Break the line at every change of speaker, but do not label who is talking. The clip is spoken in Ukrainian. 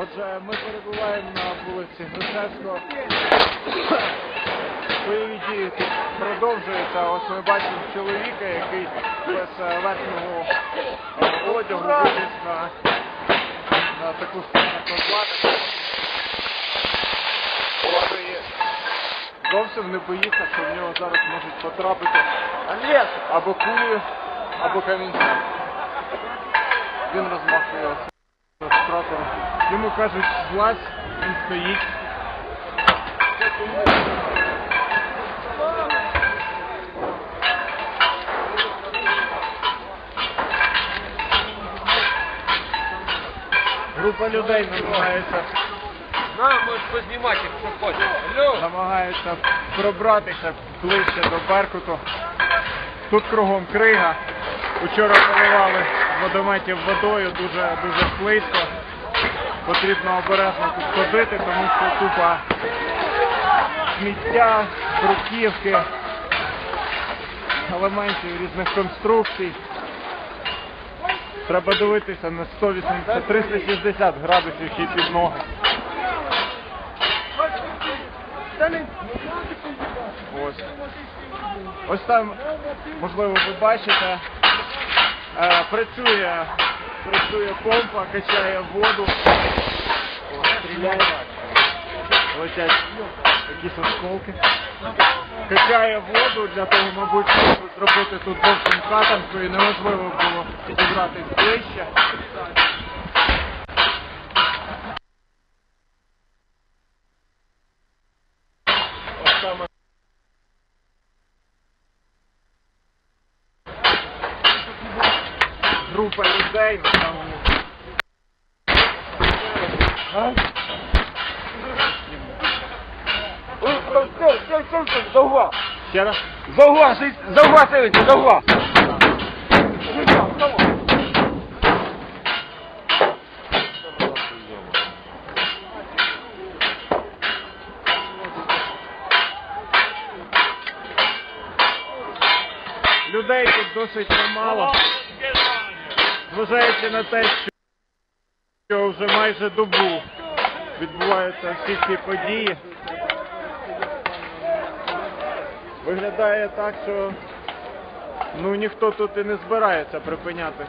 Е, Ми перебуваємо на вулиці Грушевського. Бойові дії тут продовжуються. Ось ми бачимо чоловіка, який без е, верхнього е, одягу виліз на, на таку накладку. Зовсім не боїться, що в нього зараз можуть потрапити або кулі, або камінці. Він розмахує. Йому кажуть, злазь, він стоїть. Група людей намагається,
На, можеш познімати, якщо хочеш. Алло.
намагається пробратися ближче до Беркуту. Тут кругом крига. Учора поливали водометів водою дуже дуже слизько. Потрібно обережно тут ходити, тому що купа сміття, бруківки, елементів різних конструкцій. Треба дивитися на 180, 360 градусів ще під ноги. Ось. Ось там, можливо, ви бачите, працює, працює помпа, качає воду, стріляє, летять якісь осколки. Качає воду для того, мабуть, щоб зробити тут зовсім катанку і неможливо було зібрати ближче. Ось саме група людей на самому.
Завга!
Ще раз.
Завга, завга, сивиться, завга!
Людей тут досить немало. Зважаючи на те, що вже майже добу відбуваються всі ці події. Виглядає так, що ну ніхто тут і не збирається припиняти